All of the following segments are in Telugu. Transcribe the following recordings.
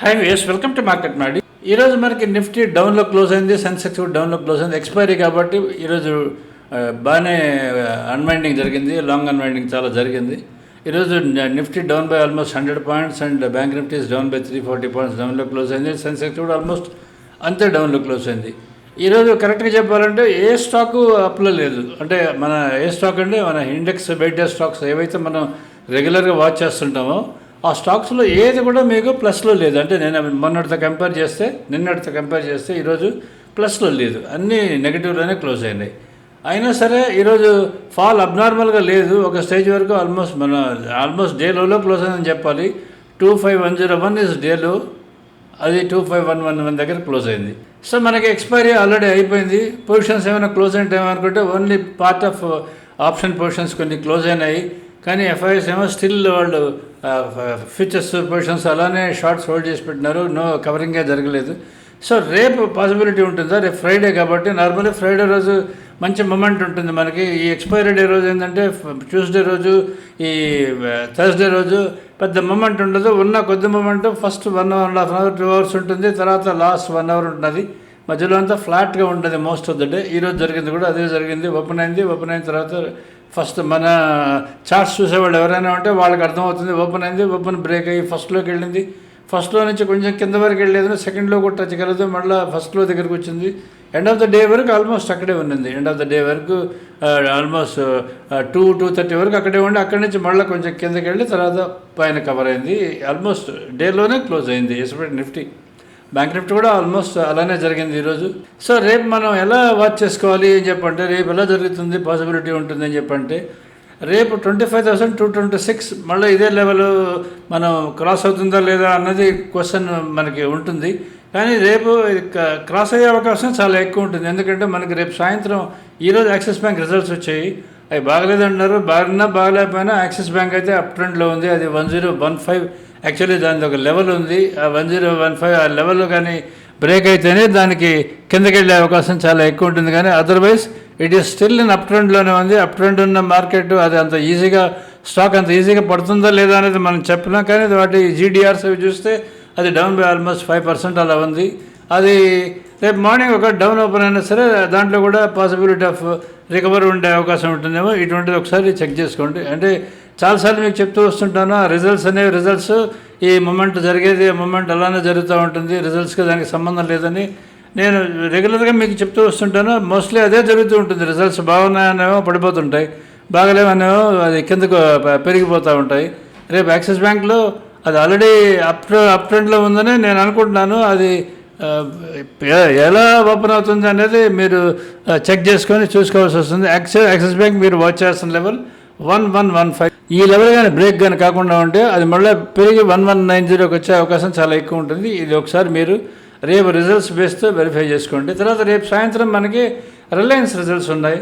Hi yes welcome to market నాడి ఈరోజు మనకి నిఫ్టీ డౌన్లో క్లోజ్ అయింది సెన్సెక్స్ కూడా డౌన్లో క్లోజ్ అయింది. ఎక్స్పైరీ కాబట్టి ఈరోజు బాగానే అన్వైండింగ్ జరిగింది. లాంగ్ అన్వైండింగ్ చాలా జరిగింది. ఈరోజు Nifty down by almost hundred points and bank Nifty's down by three forty points డౌన్లో క్లోజ్ అయింది. సెన్సెక్స్ కూడా ఆల్మోస్ట్ అంతే డౌన్లో క్లోజ్ అయింది. ఈరోజు కరెక్ట్గా చెప్పాలంటే ఏ స్టాకు అప్లో లేదు. అంటే మన ఏ స్టాక్ అంటే మన ఇండెక్స్ బయట స్టాక్స్ ఏవైతే మనం రెగ్యులర్గా వాచ్ చేస్తుంటామో ఆ స్టాక్స్లో ఏది కూడా మీకు ప్లస్లో లేదు. అంటే నేను మొన్నటితో కంపేర్ చేస్తే నిన్నటితో కంపేర్ చేస్తే ఈరోజు ప్లస్లో లేదు. అన్నీ నెగిటివ్లోనే క్లోజ్ అయినాయి. అయినా సరే ఈరోజు ఫాల్ అబ్నార్మల్గా లేదు. ఒక స్టేజ్ వరకు ఆల్మోస్ట్ మన ఆల్మోస్ట్ డే లోలో క్లోజ్ అయిందని చెప్పాలి. Two five one zero one is డేలో అది two five one one one దగ్గర క్లోజ్ అయింది. సో మనకి ఎక్స్పైరీ ఆల్రెడీ అయిపోయింది. పొజిషన్స్ ఏమైనా క్లోజ్ అయిన అనుకుంటే only part of option positions కొన్ని క్లోజ్ అయినాయి. కానీ ఎఫ్ఐఎస్ ఏమో స్టిల్ వాళ్ళు ఫీచర్స్ పొజిషన్స్ అలానే షార్ట్స్ హోల్డ్ చేసి పెట్టినారు. నో కవరింగే జరగలేదు. సో రేపు పాసిబిలిటీ ఉంటుందా రేపు ఫ్రైడే కాబట్టి నార్మల్లీ ఫ్రైడే రోజు మంచి మూమెంట్ ఉంటుంది మనకి. ఈ ఎక్స్పైరీ డే రోజు ఏంటంటే ట్యూస్డే రోజు ఈ థర్స్డే రోజు పెద్ద మూమెంట్ ఉండదు. ఉన్న కొద్ది moment first one hour and half hour two hours ఉంటుంది. తర్వాత లాస్ట్ వన్ అవర్ ఉంటుంది. మధ్యలో అంతా ఫ్లాట్గా ఉంటుంది మోస్ట్ ఆఫ్ ద డే ఈరోజు జరిగింది కూడా అదే జరిగింది. ఓపెన్ అయింది. ఓపెన్ అయిన తర్వాత ఫస్ట్ మన చార్ట్స్ చూసేవాళ్ళు ఎవరైనా ఉంటే వాళ్ళకి అర్థమవుతుంది ఓపెన్ అయింది ఓపెన్ బ్రేక్ అయ్యి ఫస్ట్లోకి వెళ్ళింది. ఫస్ట్లో నుంచి కొంచెం కింద వరకు వెళ్ళలేదు సెకండ్లో కూడా టచ్ కలదు మళ్ళీ ఫస్ట్లో దగ్గరకు వచ్చింది. ఎండ్ ఆఫ్ ద డే వరకు ఆల్మోస్ట్ అక్కడే ఉన్నింది. ఎండ్ ఆఫ్ ద డే వరకు ఆల్మోస్ట్ టూ టూ థర్టీ వరకు అక్కడే ఉండి అక్కడి నుంచి మళ్ళీ కొంచెం కిందకి వెళ్ళి తర్వాత పైన కవర్ అయింది. ఆల్మోస్ట్ డేలోనే క్లోజ్ అయింది. ఎస్పెషల్ నిఫ్టీ బ్యాంక్ నిఫ్టీ కూడా ఆల్మోస్ట్ అలానే జరిగింది ఈరోజు సో రేపు మనం ఎలా వాచ్ చేసుకోవాలి అని చెప్పంటే రేపు ఎలా జరుగుతుంది పాసిబిలిటీ ఉంటుంది అని చెప్పంటే రేపు twenty five thousand two twenty six మళ్ళీ ఇదే లెవెల్ మనం క్రాస్ అవుతుందా లేదా అన్నది క్వశ్చన్ మనకి ఉంటుంది. కానీ రేపు క్రాస్ అయ్యే అవకాశం చాలా ఎక్కువ ఉంటుంది. ఎందుకంటే మనకి రేపు సాయంత్రం ఈరోజు యాక్సిస్ బ్యాంక్ రిజల్ట్స్ వచ్చాయి. అవి బాగలేదంటున్నారు. బాగున్నా బాగలేకపోయినా యాక్సిస్ బ్యాంక్ అయితే అప్ ట్రెండ్లో ఉంది. అది one zero one five actually దాని ఒక లెవెల్ ఉంది. ఆ వన్ జీరో వన్ ఫైవ్ ఆ లెవెల్ కానీ బ్రేక్ అయితేనే దానికి కిందకి వెళ్ళే అవకాశం చాలా ఎక్కువ ఉంటుంది. కానీ otherwise it is still in up ట్రెండ్లోనే ఉంది. అప్ ట్రెండ్ ఉన్న మార్కెట్ అది అంత ఈజీగా స్టాక్ అంత ఈజీగా పడుతుందా లేదా అనేది మనం చెప్పినా కానీ వాటి జీడిఆర్స్ అవి చూస్తే అది down by almost five percent అలా ఉంది. అది రేపు మార్నింగ్ ఒక డౌన్ ఓపెన్ అయినా సరే దాంట్లో కూడా పాసిబిలిటీ ఆఫ్ రికవరీ ఉండే అవకాశం ఉంటుందేమో. ఇటువంటిది ఒకసారి చెక్ చేసుకోండి. అంటే చాలాసార్లు మీకు చెప్తూ వస్తుంటాను ఆ రిజల్ట్స్ అనేవి రిజల్ట్స్ ఈ మూమెంట్ జరిగేది మూమెంట్ అలానే జరుగుతూ ఉంటుంది రిజల్ట్స్కి దానికి సంబంధం లేదని నేను రెగ్యులర్గా మీకు చెప్తూ వస్తుంటాను మోస్ట్లీ అదే జరుగుతూ ఉంటుంది రిజల్ట్స్ బాగున్నాయనేమో పడిపోతుంటాయి బాగలేమనేమో అది కిందకు పెరిగిపోతూ ఉంటాయి. రేపు యాక్సిస్ బ్యాంక్లో అది ఆల్రెడీ అప్ అప్ ట్రెండ్లో ఉందని నేను అనుకుంటున్నాను అది ఎలా ఓపెన్ అవుతుంది అనేది మీరు చెక్ చేసుకొని చూసుకోవాల్సి వస్తుంది. యాక్సిస్ యాక్సిస్ బ్యాంక్ మీరు వాచ్ చేస్తున్న level one one one five. ఈ లెవెల్ కానీ బ్రేక్ కానీ కాకుండా ఉంటే అది మళ్ళీ పెరిగి వన్ వన్ నైన్ జీరోకి వచ్చే అవకాశం చాలా ఎక్కువ ఉంటుంది. ఇది ఒకసారి మీరు రేపు రిజల్ట్స్ బేస్తో వెరిఫై చేసుకోండి. తర్వాత రేపు సాయంత్రం మనకి రిలయన్స్ రిజల్ట్స్ ఉన్నాయి.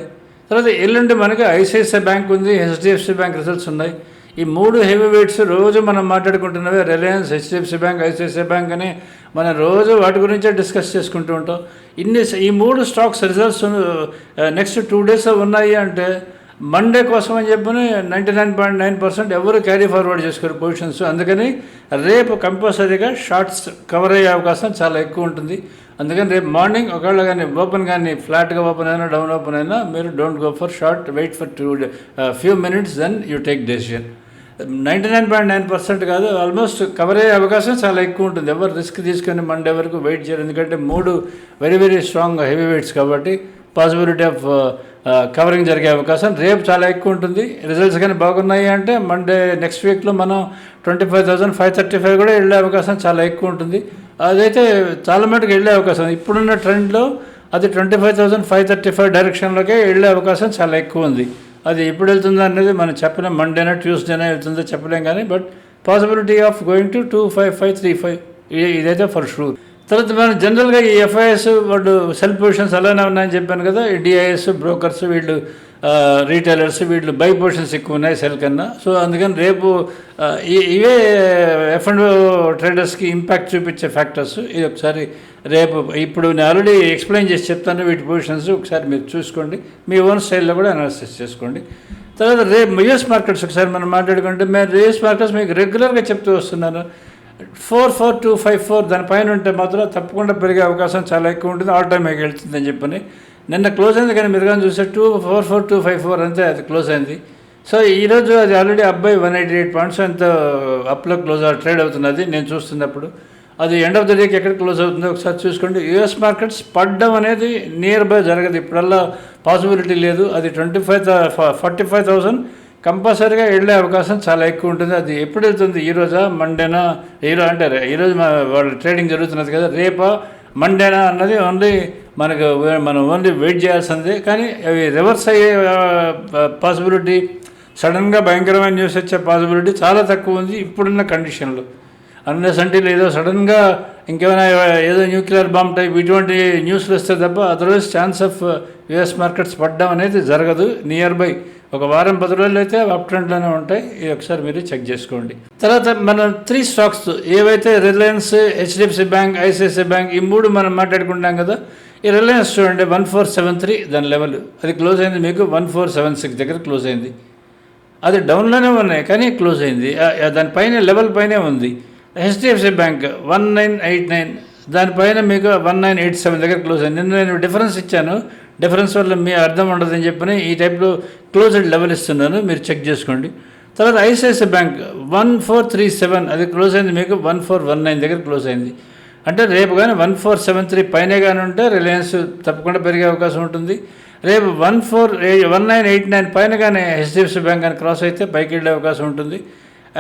తర్వాత ఎల్లుండి మనకి ఐసిఐసిఐ బ్యాంక్ ఉంది హెచ్డిఎఫ్సి బ్యాంక్ రిజల్ట్స్ ఉన్నాయి. ఈ మూడు హెవీ వెయిట్స్ రోజు మనం మాట్లాడుకుంటున్నవి Reliance HDFC bank ICICI bank అని మనం రోజు వాటి గురించే డిస్కస్ చేసుకుంటూ ఉంటాం. ఇన్ని ఈ మూడు stocks results next two days ఉన్నాయి అంటే మండే కోసం అని చెప్పని ninety nine point nine percent ఎవరు క్యారీ ఫార్వర్డ్ చేసుకోరు పొజిషన్స్ అందుకని రేపు కంపల్సరీగా షార్ట్స్ కవర్ అయ్యే అవకాశం చాలా ఎక్కువ ఉంటుంది. అందుకని రేపు మార్నింగ్ ఒకవేళ కానీ ఓపెన్ కానీ ఫ్లాట్గా ఓపెన్ అయినా డౌన్ ఓపెన్ అయినా మీరు don't go for short wait for two few minutes then you take decision ninety nine point nine percent కాదు ఆల్మోస్ట్ కవర్ అయ్యే అవకాశం చాలా ఎక్కువ ఉంటుంది. ఎవరు రిస్క్ తీసుకొని మండే వరకు వెయిట్ చేయరు. ఎందుకంటే మూడు very very strong heavy weights కాబట్టి పాసిబిలిటీ ఆఫ్ కవరింగ్ జరిగే అవకాశం. రేపు చాలా ఎక్కువ ఉంటుంది. రిజల్ట్స్ కానీ బాగున్నాయి అంటే మండే నెక్స్ట్ వీక్లో మనం twenty five thousand five thirty five కూడా వెళ్ళే అవకాశం చాలా ఎక్కువ ఉంటుంది. అదైతే చాలా మటుకు వెళ్ళే అవకాశం. ఇప్పుడున్న ట్రెండ్లో అది twenty five thousand five thirty five డైరెక్షన్లోకే వెళ్ళే అవకాశం చాలా ఎక్కువ ఉంది. అది ఎప్పుడు వెళ్తుందో అనేది మనం చెప్పలేం. మండేనా ట్యూస్డేనా వెళ్తుందో చెప్పలేం కానీ but possibility of going to two five five three five ఇదైతే ఫర్ షూర్ తర్వాత మనం జనరల్గా ఈ ఎఫ్ఐఎస్ వాళ్ళు సెల్ పొజిషన్స్ అలానే ఉన్నాయని చెప్పాను కదా ఈ డిఐఎస్ బ్రోకర్స్ వీళ్ళు రీటైలర్స్ వీళ్ళు బై పొజిషన్స్ ఎక్కువ ఉన్నాయి సెల్ కన్నా. సో అందుకని రేపు ఇవే ఎఫ్ అండ్ ట్రేడర్స్కి ఇంపాక్ట్ చూపించే ఫ్యాక్టర్స్ ఇది ఒకసారి రేపు ఇప్పుడు నేను ఆల్రెడీ ఎక్స్ప్లెయిన్ చేసి చెప్తాను వీటి పొజిషన్స్ ఒకసారి మీరు చూసుకోండి. మీ ఓన్ స్టైల్లో కూడా అనాలిసిస్ చేసుకోండి. తర్వాత రేపు యూఎస్ మార్కెట్స్ ఒకసారి మనం మాట్లాడుకుంటే మేము యూఎస్ మార్కెట్స్ మీకు రెగ్యులర్గా చెప్తూ వస్తున్నాను. Four four two five four దానిపైన ఉంటే మాత్రం తప్పకుండా పెరిగే అవకాశం చాలా ఎక్కువ ఉంటుంది. ఆల్ టైమ్ హైకి వెళ్తుందని చెప్పని. నిన్న క్లోజ్ అయింది కానీ మీరు కానీ చూస్తే two four four two five four అంతే అది క్లోజ్ అయింది. సో ఈరోజు అది ఆల్రెడీ అబ్బాయి వన్ ఎయిటీ ఎయిట్ పాయింట్స్ ఎంత అప్లో క్లోజ్ ట్రేడ్ అవుతున్నది నేను చూస్తున్నప్పుడు. అది ఎండ్ ఆఫ్ ద డేకి ఎక్కడ క్లోజ్ అవుతుందో ఒకసారి చూసుకోండి. యూఎస్ మార్కెట్స్ పడ్డం అనేది నియర్ బై జరగదు. ఇప్పుడల్లా పాసిబిలిటీ లేదు. అది twenty five forty five thousand కంపల్సరీగా వెళ్ళే అవకాశం చాలా ఎక్కువ ఉంటుంది. అది ఎప్పుడు వెళ్తుంది? ఈ రోజా? మండేనా? ఈరోజు అంటే ఈరోజు వాళ్ళు ట్రేడింగ్ జరుగుతున్నది కదా. రేపా? మండేనా అన్నది ఓన్లీ మనకు మనం ఓన్లీ వెయిట్ చేయాల్సిందే. కానీ అవి రివర్స్ అయ్యే పాసిబిలిటీ సడన్గా భయంకరమైన న్యూస్ వచ్చే పాసిబిలిటీ చాలా తక్కువ ఉంది ఇప్పుడున్న కండిషన్లో అన్నెస్ అంటే ఏదో సడన్గా ఇంకేమైనా ఏదో న్యూక్లియర్ బాంబ్ టైప్ ఇటువంటి న్యూస్లు వస్తే తప్ప otherwise chance of US markets పడడం అనేది జరగదు. నియర్ బై ఒక వారం పది రోజులు అయితే అప్ ట్రెండ్లోనే ఉంటాయి. ఇది ఒకసారి మీరు చెక్ చేసుకోండి. తర్వాత మనం త్రీ స్టాక్స్ ఏవైతే Reliance HDFC bank ICICI bank ఈ మూడు మనం మాట్లాడుకుంటాం కదా ఈ రిలయన్స్ చూడండి వన్ ఫోర్ సెవెన్ త్రీ దాని లెవెల్. అది క్లోజ్ అయింది మీకు వన్ ఫోర్ సెవెన్ సిక్స్ దగ్గర క్లోజ్ అయింది. అది డౌన్లోనే ఉన్నాయి కానీ క్లోజ్ అయింది. దానిపైన లెవెల్ పైనే ఉంది. HDFC bank one nine eight nine దానిపైన మీకు వన్ నైన్ ఎయిట్ సెవెన్ దగ్గర క్లోజ్ అయింది. నిన్న నేను డిఫరెన్స్ ఇచ్చాను. డిఫరెన్స్ వల్ల మీ అర్థం ఉండదని చెప్పని ఈ టైప్లో క్లోజ్డ్ లెవెల్ ఇస్తున్నాను మీరు చెక్ చేసుకోండి. తర్వాత ICICI bank one four three seven అది క్లోజ్ అయింది మీకు వన్ ఫోర్ వన్ నైన్ దగ్గర క్లోజ్ అయింది. అంటే రేపు కానీ వన్ ఫోర్ సెవెన్ త్రీ పైనే కానీ ఉంటే రిలయన్స్ తప్పకుండా పెరిగే అవకాశం ఉంటుంది. రేపు one four one nine eight nine పైన కానీ హెచ్డిఎఫ్సి బ్యాంక్ కానీ క్రాస్ అయితే పైకి వెళ్ళే అవకాశం ఉంటుంది.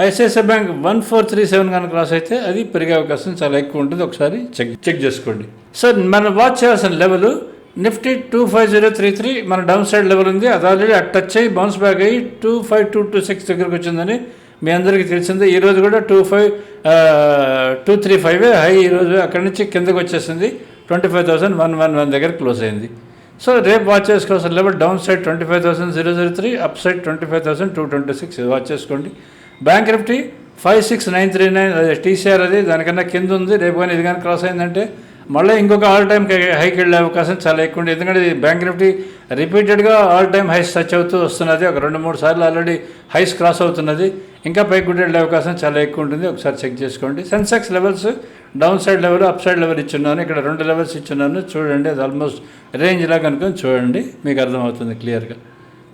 ICICI bank one four three seven కానీ క్రాస్ అయితే అది పెరిగే అవకాశం చాలా ఎక్కువ ఉంటుంది. ఒకసారి చెక్ చెక్ చేసుకోండి. సో మనం వాచ్ చేయాల్సిన level Nifty two five zero three three మన డౌన్ సైడ్ లెవెల్ ఉంది. అది ఆల్రెడీ అట్ టచ్ అయ్యి బౌన్స్ బ్యాక్ అయ్యి two five two two six దగ్గరకు వచ్చిందని మీ అందరికీ తెలిసిందే. ఈరోజు కూడా two five two three five high ఈరోజు అక్కడి నుంచి కిందకు వచ్చేసింది. Twenty five thousand one one one దగ్గర క్లోజ్ అయింది. సో రేపు వాచ్ చేసుకోవాల్సిన level down side twenty five thousand zero zero three up side twenty five thousand two twenty six. Watch చేసుకోండి. Bank Nifty five six nine three nine TCR అది దానికన్నా కింద ఉంది. రేపు కానీ ఇది కానీ క్రాస్ అయిందంటే మళ్ళీ ఇంకొక ఆల్ టైమ్ హైకి వెళ్ళే అవకాశం చాలా ఎక్కువ ఉంది. ఎందుకంటే బ్యాంక్ నిఫ్టీ రిపీటెడ్గా ఆల్ టైమ్ హైస్ టచ్ అవుతూ వస్తున్నది. ఒక రెండు మూడు సార్లు ఆల్రెడీ హైస్ క్రాస్ అవుతున్నది. ఇంకా పైకి కూడా వెళ్ళే అవకాశం చాలా ఎక్కువ ఉంటుంది. ఒకసారి చెక్ చేసుకోండి. Sensex levels down side level up side level ఇచ్చున్నాను. ఇక్కడ రెండు లెవెల్స్ ఇచ్చున్నాను. చూడండి అది ఆల్మోస్ట్ రేంజ్ లాగా అనుకొని చూడండి. మీకు అర్థమవుతుంది క్లియర్గా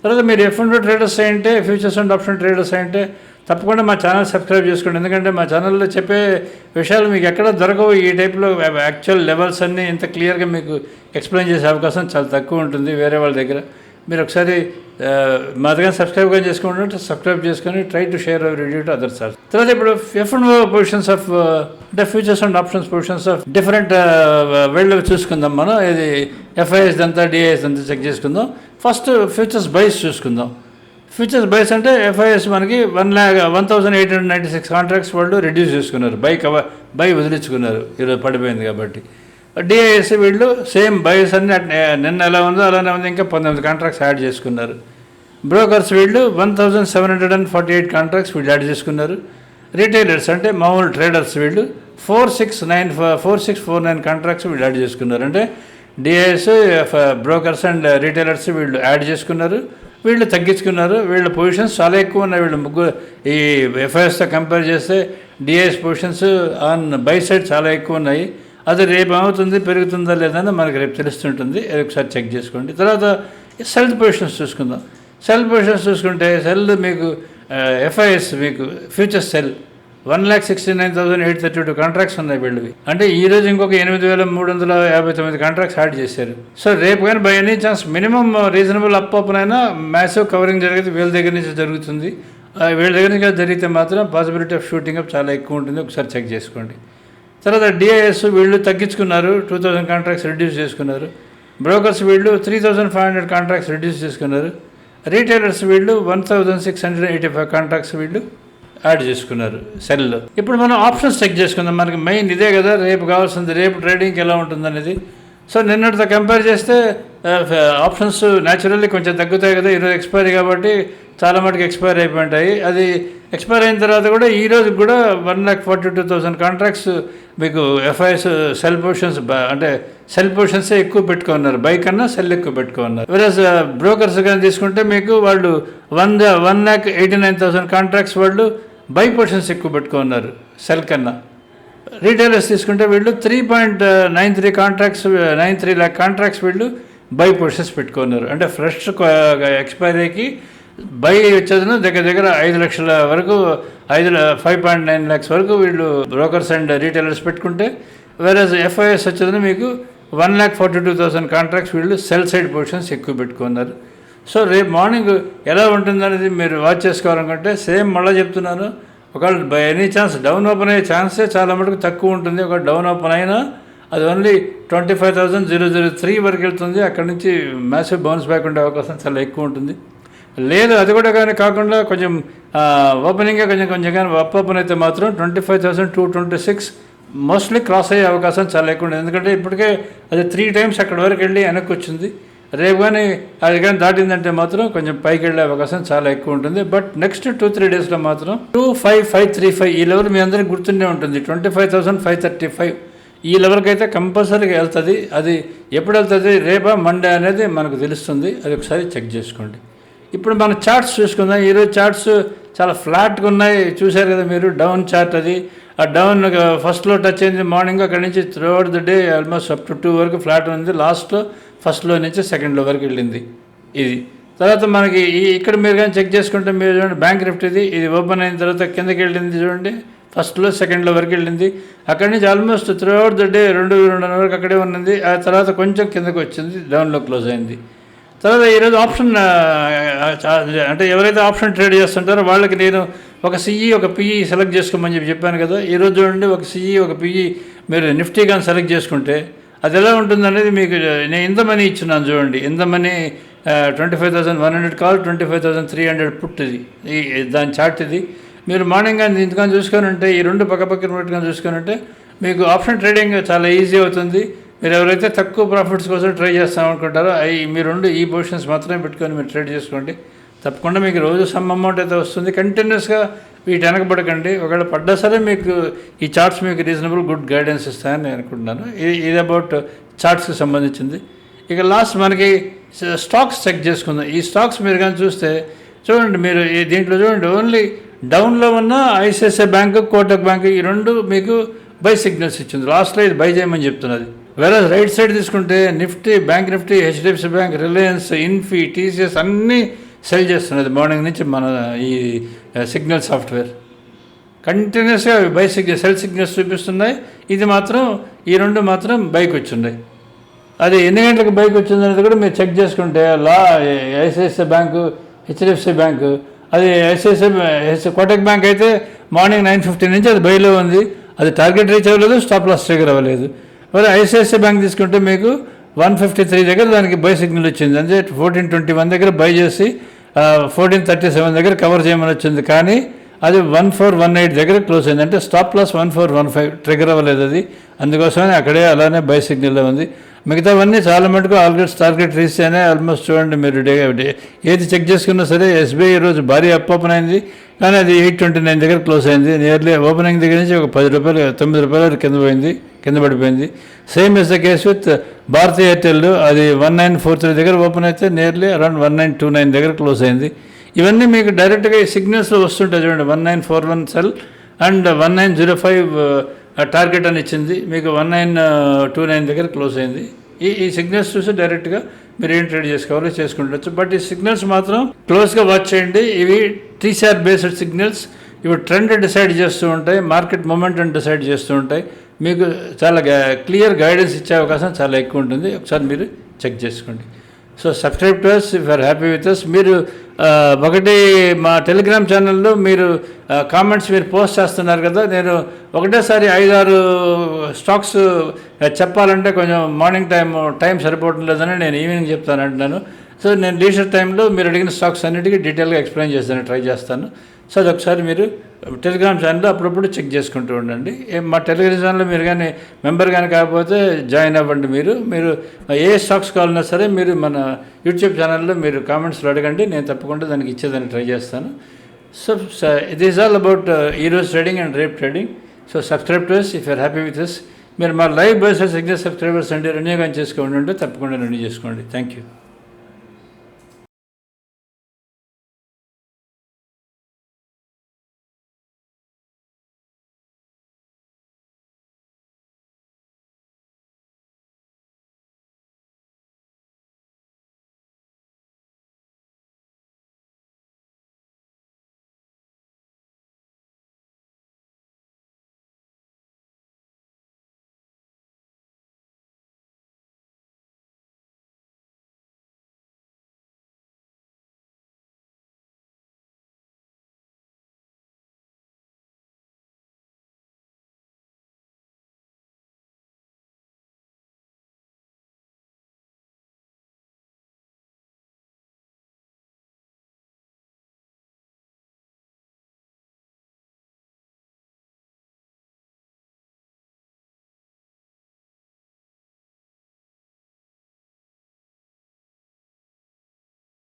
తర్వాత మీరు ఎఫ్ అండ్ ట్రేడర్స్ అయ్యంటే ఫ్యూచర్స్ అండ్ ఆప్షన్ ట్రేడర్స్ అయ్యంటే తప్పకుండా మా ఛానల్ సబ్స్క్రైబ్ చేసుకోండి. ఎందుకంటే మా ఛానల్లో చెప్పే విషయాలు మీకు ఎక్కడ దొరకవు. ఈ టైప్లో యాక్చువల్ లెవెల్స్ అన్నీ ఇంత క్లియర్గా మీకు ఎక్స్ప్లెయిన్ చేసే అవకాశం చాలా తక్కువ ఉంటుంది వేరే వాళ్ళ దగ్గర. మీరు ఒకసారి మా దగ్గర సబ్స్క్రైబ్ కానీ చేసుకోండి. సబ్స్క్రైబ్ చేసుకొని try to share our review to other sir తర్వాత ఇప్పుడు ఎఫ్ అండ్ పొజిషన్స్ ఆఫ్ అంటే futures and options positions of different వేళ్ళు చూసుకుందాం మనం. ఇది ఎఫ్ఐఎస్ అంతా డిఐఎస్ అంతా చెక్ చేసుకుందాం. ఫస్ట్ ఫ్యూచర్స్ బైస్ చూసుకుందాం. ఫ్యూచర్స్ బైస్ అంటే ఎఫ్ఐఎస్ మనకి one lakh one thousand eight hundred ninety six contracts వాళ్ళు రెడ్యూస్ చేసుకున్నారు. బై కవ బై వదిలించుకున్నారు. ఈరోజు పడిపోయింది కాబట్టి. డిఐఎస్ వీళ్ళు సేమ్ బైస్ అన్ని నిన్న ఎలా ఉందో అలానే ఉంది. ఇంకా పంతొమ్మిది కాంట్రాక్ట్స్ యాడ్ చేసుకున్నారు. బ్రోకర్స్ వీళ్ళు one thousand seven hundred and forty eight contracts వీళ్ళు యాడ్ చేసుకున్నారు. రీటైలర్స్ అంటే మామూలు ట్రేడర్స్ వీళ్ళు four six nine four six four nine contracts వీళ్ళు యాడ్ చేసుకున్నారు. అంటే డిఐఎస్ బ్రోకర్స్ అండ్ రీటైలర్స్ వీళ్ళు యాడ్ చేసుకున్నారు. వీళ్ళు తగ్గించుకున్నారు. వీళ్ళ పొజిషన్స్ చాలా ఎక్కువ ఉన్నాయి. వీళ్ళు ముగ్గురు ఈ ఎఫ్ఐఎస్తో కంపేర్ చేస్తే DIIs positions on buy side చాలా ఎక్కువ ఉన్నాయి. అది రేపు ఏమవుతుంది పెరుగుతుందా లేదని మనకు మనకి రేపు తెలుస్తుంటుంది. ఒకసారి చెక్ చేసుకోండి. తర్వాత సెల్ పొజిషన్స్ చూసుకుందాం. సెల్ పొజిషన్స్ చూసుకుంటే సెల్ మీకు ఎఫ్ఐఎస్ మీకు future sell one lakh sixty nine thousand eight thirty two contracts ఉన్నాయి వీళ్ళవి. అంటే ఈ రోజు ఇంకొక ఎనిమిది వేల మూడు వందల యాభై తొమ్మిది కాంట్రాక్ట్స్ యాడ్ చేశారు. సో రేపు కానీ by any chance minimum reasonable up అయినా మ్యాసివ్ కవరింగ్ జరిగితే వీళ్ళ దగ్గర నుంచి జరుగుతుంది. వీళ్ళ దగ్గర నుంచి జరిగితే మాత్రం పాసిబిలిటీ ఆఫ్ షూటింగ్ అప్ చాలా ఎక్కువ ఉంటుంది. ఒకసారి చెక్ చేసుకోండి. తర్వాత డిఐఎస్ వీళ్ళు తగ్గించుకున్నారు. టూ థౌజండ్ కాంట్రాక్ట్స్ రిడ్యూస్ చేసుకున్నారు. బ్రోకర్స్ వీళ్ళు three thousand five hundred contracts reduce చేసుకున్నారు. రీటైలర్స్ వీళ్ళు one thousand six hundred eighty five contracts వీళ్ళు యాడ్ చేసుకున్నారు సెల్లో ఇప్పుడు మనం ఆప్షన్స్ చెక్ చేసుకుందాం. మనకి మెయిన్ ఇదే కదా రేపు కావాల్సింది రేపు ట్రేడింగ్కి ఎలా ఉంటుంది అనేది సో నిన్నటితో కంపేర్ చేస్తే ఆప్షన్స్ న్యాచురల్లీ కొంచెం తగ్గుతాయి కదా. ఈరోజు ఎక్స్పైరీ కాబట్టి చాలా మటుకు ఎక్స్పైర్ అయిపోయింటాయి. అది ఎక్స్పైర్ అయిన తర్వాత కూడా ఈ రోజు కూడా one lakh forty two thousand contracts మీకు ఎఫ్ఐఎస్ సెల్ పొజిషన్స్ అంటే సెల్ పొజిషన్సే ఎక్కువ పెట్టుకున్నారు. బై కన్నా సెల్ ఎక్కువ పెట్టుకున్నారు. వెరస్ బ్రోకర్స్ కానీ తీసుకుంటే మీకు వాళ్ళు one one lakh eighty nine thousand contracts వాళ్ళు బై పర్సన్స్ ఎక్కువ పెట్టుకున్నారు సెల్ కన్నా. రీటైలర్స్ తీసుకుంటే వీళ్ళు three point nine three contracts nine three lakh contracts వీళ్ళు బై పర్సన్స్ పెట్టుకున్నారు. అంటే ఫ్రెష్ ఎక్స్పైరీకి బై వచ్చేదిన దగ్గర దగ్గర ఐదు లక్షల వరకు ఐదు ఫైవ్ పాయింట్ నైన్ ల్యాక్స్ వరకు వీళ్ళు బ్రోకర్స్ అండ్ రీటైలర్స్ పెట్టుకుంటే వేరే ఎఫ్ఐఎస్ వచ్చేదన మీకు one lakh forty two thousand contracts వీళ్ళు సెల్ సైడ్ పొజిషన్స్ ఎక్కువ పెట్టుకున్నారు. సో రేపు మార్నింగ్ ఎలా ఉంటుందనేది మీరు వాచ్ చేసుకోవాలనుకుంటే సేమ్ మళ్ళీ చెప్తున్నాను. ఒకవేళ by any chance down open అయ్యే ఛాన్సే చాలా మటుకు తక్కువ ఉంటుంది. ఒక డౌన్ ఓపెన్ అయినా అది only twenty five thousand zero zero three వరకు వెళ్తుంది. అక్కడ నుంచి మ్యాసివ్ బౌన్స్ బ్యాక్ ఉండే అవకాశం చాలా ఎక్కువ ఉంటుంది. లేదు అది కూడా కానీ కాకుండా కొంచెం ఓపెనింగ్గా కొంచెం కొంచెం కానీ అప్ ఓపెన్ అయితే మాత్రం twenty five thousand two twenty six mostly cross అయ్యే అవకాశం చాలా ఎక్కువ ఉంది ఎందుకంటే ఇప్పటికే అది త్రీ టైమ్స్ అక్కడ వరకు వెళ్ళి వెనక్కి వచ్చింది. రేపు కానీ అది కానీ దాటిందంటే మాత్రం కొంచెం పైకి వెళ్ళే అవకాశం చాలా ఎక్కువ ఉంటుంది. బట్ నెక్స్ట్ టూ త్రీ డేస్లో మాత్రం two five five three five ఈ లెవెల్ మీ అందరికీ గుర్తుండే ఉంటుంది. Twenty five thousand five thirty five ఈ లెవెల్కి అయితే కంపల్సరీగా వెళ్తుంది. అది ఎప్పుడు వెళ్తుంది? రేపా? మండే అనేది మనకు తెలుస్తుంది. అది ఒకసారి చెక్ చేసుకోండి. ఇప్పుడు మన చార్ట్స్ చూసుకుందాం. ఈరోజు చార్ట్స్ చాలా ఫ్లాట్గా ఉన్నాయి. చూశారు కదా మీరు? డౌన్ చార్ట్ అది. ఆ డౌన్ ఫస్ట్లో టచ్ అయింది మార్నింగ్. అక్కడి నుంచి throughout the day almost up to two వరకు ఫ్లాట్ ఉంది. లాస్ట్లో ఫస్ట్లో నుంచి సెకండ్లో వరకు వెళ్ళింది ఇది. తర్వాత మనకి ఈ ఇక్కడ మీరు కానీ చెక్ చేసుకుంటే మీరు చూడండి బ్యాంక్ రిఫ్ట్ ఇది ఇది ఓపెన్ అయిన తర్వాత కిందకి వెళ్ళింది చూడండి ఫస్ట్లో సెకండ్లో వరకు వెళ్ళింది. అక్కడి నుంచి ఆల్మోస్ట్ త్రూఅవుట్ ద డే రెండు రెండున్నర వరకు అక్కడే ఉన్నది. ఆ తర్వాత కొంచెం కిందకి వచ్చింది డౌన్లో క్లోజ్ అయింది. తర్వాత ఈరోజు ఆప్షన్ అంటే ఎవరైతే ఆప్షన్ ట్రేడ్ చేస్తుంటారో వాళ్ళకి నేను ఒక సిఈ ఒక పిఈ సెలెక్ట్ చేసుకోమని చెప్పి చెప్పాను కదా. ఈరోజు చూడండి ఒక సిఈ ఒక పిఈ మీరు నిఫ్టీ కానీ సెలెక్ట్ చేసుకుంటే అది ఎలా ఉంటుందనేది మీకు నేను ఇంత మనీ ఇచ్చున్నాను చూడండి. ఇంత money twenty five thousand one hundred call twenty five thousand three hundred put ఇది ఈ దాని చార్ట్ ఇది. మీరు మార్నింగ్ కానీ ఇంతకాని చూసుకొని ఉంటే ఈ రెండు పక్కపక్కన పెట్టుకొని చూసుకొని ఉంటే మీకు ఆప్షన్ ట్రేడింగ్ చాలా ఈజీ అవుతుంది. మీరు ఎవరైతే తక్కువ ప్రాఫిట్స్ కోసం ట్రై చేస్తాం అనుకుంటారో అవి మీ రెండు ఈ పొజిషన్స్ మాత్రమే పెట్టుకొని మీరు ట్రేడ్ చేసుకోండి. తప్పకుండా మీకు రోజు సమ్ అమౌంట్ అయితే వస్తుంది. కంటిన్యూస్గా వీటి వెనకబడకండి. ఒకవేళ పడ్డా సరే మీకు ఈ చార్ట్స్ మీకు రీజనబుల్ గుడ్ గైడెన్స్ ఇస్తాయని నేను అనుకుంటున్నాను. ఇది ఇది అబౌట్ చార్ట్స్కి సంబంధించింది. ఇక లాస్ట్ మనకి స్టాక్స్ చెక్ చేసుకుందాం. ఈ స్టాక్స్ మీరు కానీ చూస్తే చూడండి మీరు దీంట్లో చూడండి ఓన్లీ డౌన్లో ఉన్న ఐసిఐసిఐ బ్యాంకు కోటక్ బ్యాంకు ఈ రెండు మీకు బై సిగ్నల్స్ ఇచ్చింది. లాస్ట్లో ఇది బై చేయమని చెప్తున్నది. వేరే రైట్ సైడ్ తీసుకుంటే Nifty bank Nifty HDFC bank Reliance Infy TCS అన్నీ సెల్ చేస్తున్నది మార్నింగ్ నుంచి మన ఈ సిగ్నల్ సాఫ్ట్వేర్. కంటిన్యూస్గా బై సిగ్నల్ సెల్ సిగ్నల్స్ చూపిస్తున్నాయి. ఇది మాత్రం ఈ రెండు మాత్రం బైక్ వచ్చింది. అది ఎన్ని గంటలకు బైక్ వచ్చింది అనేది కూడా మీరు చెక్ చేసుకుంటే లా ఐసిఐసిఐ బ్యాంకు హెచ్డిఎఫ్సి బ్యాంకు అది ఐసిఐసిఐ కోటక్ బ్యాంక్ అయితే మార్నింగ్ నైన్ ఫిఫ్టీ నుంచి అది బయలో ఉంది. అది టార్గెట్ రీచ్ అవ్వలేదు స్టాప్ లాస్ ట్రిగర్ అవ్వలేదు. మరి ఐసిఐసిఐ బ్యాంక్ తీసుకుంటే మీకు వన్ ఫిఫ్టీ త్రీ దగ్గర దానికి బై సిగ్నల్ వచ్చింది. అంటే ఫోర్టీన్ ట్వంటీ వన్ దగ్గర బై చేసి ఫోర్టీన్ థర్టీ సెవెన్ దగ్గర కవర్ చేయమని వచ్చింది. కానీ అది వన్ ఫోర్ వన్ ఎయిట్ దగ్గర క్లోజ్ అయింది. అంటే stop loss one four one five trigger అవ్వలేదు అది. అందుకోసమే అక్కడే అలానే బై సిగ్నల్లో ఉంది. మిగతావన్నీ చాలా మటుకు ఆల్రెడీ టార్గెట్ రీచ్ అయినా ఆల్మోస్ట్ చూడండి మీరు డే ఏది చెక్ చేసుకున్నా సరే ఎస్బీఐ ఈరోజు భారీ అప్ ఓపెన్ అయింది. కానీ అది ఎయిట్ ట్వంటీ నైన్ దగ్గర క్లోజ్ అయింది. నియర్లీ ఓపెనింగ్ దగ్గర నుంచి ఒక పది రూపాయలు తొమ్మిది రూపాయలు కింద పోయింది. కింద పడిపోయింది. Same is the case with భారతీయ ఎయిర్టెల్ అది వన్ నైన్ ఫోర్ త్రీ దగ్గర ఓపెన్ అయితే nearly around one nine two nine దగ్గర క్లోజ్ అయింది. ఇవన్నీ మీకు డైరెక్ట్గా ఈ సిగ్నల్స్లో వస్తుంటాయి చూడండి. One nine four one sell and one nine zero five target అని ఇచ్చింది. మీకు వన్ నైన్ టూ నైన్ దగ్గర క్లోజ్ అయింది. ఈ ఈ సిగ్నల్స్ చూసి డైరెక్ట్గా మీరు ఏం ట్రేడ్ చేసుకోవాలో చేసుకుంటచ్చు బట్ ఈ సిగ్నల్స్ మాత్రం క్లోజ్గా వాచ్ చేయండి. ఇవి టీసీఆర్ బేస్డ్ సిగ్నల్స్. ఇవి ట్రెండ్ డిసైడ్ చేస్తూ ఉంటాయి. మార్కెట్ మొమెంటం డిసైడ్ చేస్తూ ఉంటాయి. మీకు చాలా క్లియర్ గైడెన్స్ ఇచ్చే అవకాశం చాలా ఎక్కువ ఉంటుంది. ఒకసారి మీరు చెక్ చేసుకోండి. So subscribe to us if are happy with us మీరు ఒకటి మా టెలిగ్రామ్ ఛానల్లో మీరు కామెంట్స్ మీరు పోస్ట్ చేస్తున్నారు కదా నేను ఒకటేసారి ఐదారు స్టాక్స్ చెప్పాలంటే కొంచెం మార్నింగ్ టైం టైం సరిపోవటం లేదని నేను ఈవినింగ్ చెప్తాను అంటున్నాను. సో నేను లీజర్ టైంలో మీరు అడిగిన స్టాక్స్ అన్నిటికీ డీటెయిల్గా ఎక్స్ప్లెయిన్ చేస్తాను ట్రై చేస్తాను. సో అది ఒకసారి మీరు టెలిగ్రామ్ ఛానల్లో అప్పుడప్పుడు చెక్ చేసుకుంటూ ఉండండి. మా టెలిగ్రామ్ ఛానల్లో మీరు కానీ మెంబర్ కానీ కాకపోతే జాయిన్ అవ్వండి మీరు. మీరు ఏ స్టాక్స్ కావాలన్నా సరే మీరు మన యూట్యూబ్ ఛానల్లో మీరు కామెంట్స్లో అడగండి. నేను తప్పకుండా దానికి ఇచ్చేదాన్ని ట్రై చేస్తాను. So it is all about ఈరోజు trading and rape trading so subscribe to if you're happy with us మీరు మా లైవ్ బేస్ సిగ్నల్ సబ్స్క్రైబర్స్ అండి రెన్యూ కానీ చేసుకోండి ఉంటే తప్పకుండా రెన్యూ చేసుకోండి. Thank you